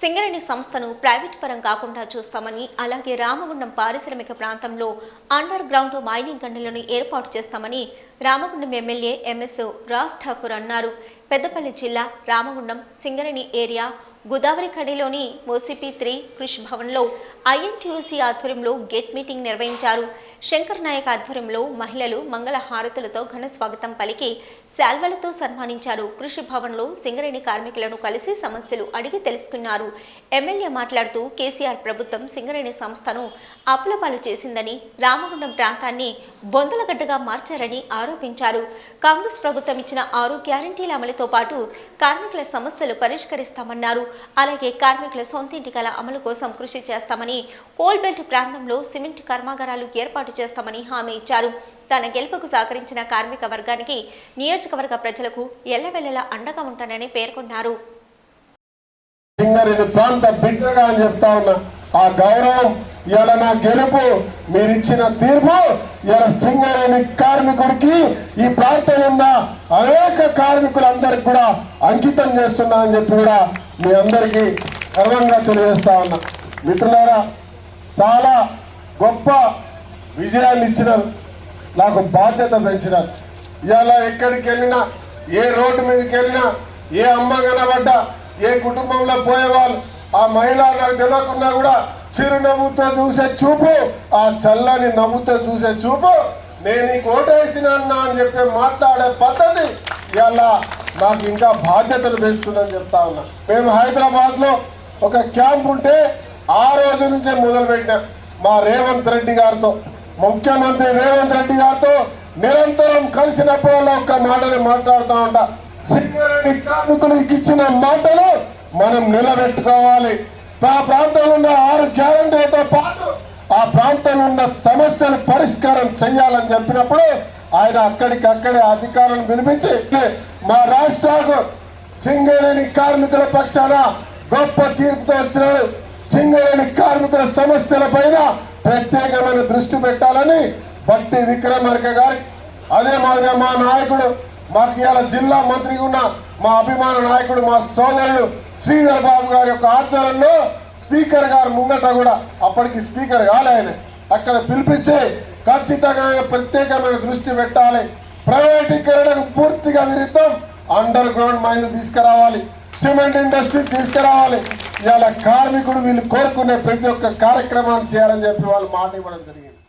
సింగరేణి సంస్థను ప్రైవేట్ పరం కాకుండా చూస్తామని అలాగే రామగుండం పారిశ్రామిక ప్రాంతంలో అండర్ గ్రౌండ్ మైనింగ్ గనులను ఏర్పాటు చేస్తామని రామగుండం ఎమ్మెల్యే ఎంఎస్ రాజ్ ఠాకూర్ అన్నారు. పెద్దపల్లి జిల్లా రామగుండం సింగరేణి ఏరియా గోదావరి ఖడిలోని ఓసీపీ త్రీ కృషి భవన్లో ఐఎన్టీయూసీ ఆధ్వర్యంలో గేట్ మీటింగ్ నిర్వహించారు. శంకర్ నాయక్ ఆధ్వర్యంలో మహిళలు మంగళ హారతులతో ఘన స్వాగతం పలికి శాల్వలతో సన్మానించారు. కృషి భవన్లో సింగరేణి కార్మికులను కలిసి సమస్యలు అడిగి తెలుసుకున్నారు. ఎమ్మెల్యే మాట్లాడుతూ కేసీఆర్ ప్రభుత్వం సింగరేణి సంస్థను అప్పులపాలు చేసిందని రామగుండం ప్రాంతాన్ని బొందలగడ్డగా మార్చారని ఆరోపించారు. కాంగ్రెస్ ప్రభుత్వం ఇచ్చిన ఆరు గ్యారంటీల అమలుతో పాటు కార్మికుల సమస్యలు పరిష్కరిస్తామన్నారు. అలాగే కార్మికుల సొంతింటి కల అమలు కోసం కృషి చేస్తామని కోల్బెల్ట్ ప్రాంతంలో సిమెంట్ కర్మాగారాలు ఏర్పాటు చేస్తామని హామీ ఇచ్చారు. తన గెలుపుకు సహకరించిన కార్మిక వర్గానికి నియోజకవర్గ ప్రజలకు ఎల్లవెల్లలా అండగా ఉంటానని పేర్కొన్నారు. ప్రాంత బిడ్డగా చెప్తా ఉన్నా ఆ గౌరవం ఇవాళ నా గెలుపు మీరిచ్చిన తీర్పు ఇలా సింగరేణి కార్మికుడికి ఈ ప్రాంతం ఉన్న అనేక కార్మికులందరికి కూడా అంకితం చేస్తున్నా అని చెప్పి కూడా మీ అందరికీ గర్వంగా తెలియజేస్తా ఉన్నా. మిత్రులారా చాలా గొప్ప విజయాన్ని ఇచ్చినారు. నాకు బాధ్యత పెంచినారు. ఇవాళ ఎక్కడికి వెళ్ళినా ఏ రోడ్డు మీదకి వెళ్ళినా ఏ అమ్మ కనబడ్డా ఏ కుటుంబంలో పోయేవాళ్ళు ఆ మహిళ నాకు తెలియకుండా కూడా చిరునవ్వుతో చూసే చూపు ఆ చల్లని నవ్వుతో చూసే చూపు నేను ఈ ఓటేసిన అని చెప్పి మాట్లాడే పద్ధతి ఇవాళ నాకు ఇంకా బాధ్యతలు పెంచుతుందని చెప్తా ఉన్నా. మేము హైదరాబాద్లో ఒక క్యాంప్ ఉంటే ఆ రోజు నుంచే మొదలుపెట్టాం మా రేవంత్ రెడ్డి గారితో. ముఖ్యమంత్రి రేవంత్ రెడ్డి గారితో నిరంతరం కలిసినప్పుడల్లా ఒక్క మాటని మాట్లాడుతూ ఉంటా. సింగరేణి కార్మికులకు ఇచ్చిన మాటలు మనం నిలబెట్టుకోవాలి. ఆ ప్రాంతంలో ఉన్న ఆరు గ్యారంటీతో పాటు ఆ ప్రాంతంలో ఉన్న సమస్యలు పరిష్కారం చేయాలని చెప్పినప్పుడు ఆయన అక్కడికక్కడే అధికారులను వినిపించి మా రాష్ట్రాలకు సింగరేణి కార్మికుల పక్షాన గొప్ప తీర్పుతో వచ్చినాడు. సింగరేణి కార్మికుల సమస్యల పైన ప్రత్యేకమైన దృష్టి పెట్టాలని బట్టి విక్రమార్క గారి అదే మాదిరిగా మా నాయకుడు మాకు ఇవాళ జిల్లా మంత్రిగా ఉన్న మా అభిమాన నాయకుడు మా సోదరుడు శ్రీధర్ బాబు గారి యొక్క ఆధ్వర్యంలో స్పీకర్ గారు ముంగట కూడా అప్పటికి స్పీకర్ కాలే ఆయన. అక్కడ పిలిపించి ఖచ్చితంగా ప్రత్యేకమైన దృష్టి పెట్టాలి. ప్రైవేటీకరణకు పూర్తిగా విరుద్ధం. అండర్ గ్రౌండ్ మైన్ తీసుకురావాలి. సిమెంట్ ఇండస్ట్రీ తీసుకురావాలి. ఇవాళ కార్మికుడు వీళ్ళు కోరుకునే ప్రతి ఒక్క కార్యక్రమాన్ని చేయాలని చెప్పి వాళ్ళు మాట ఇవ్వడం జరిగింది.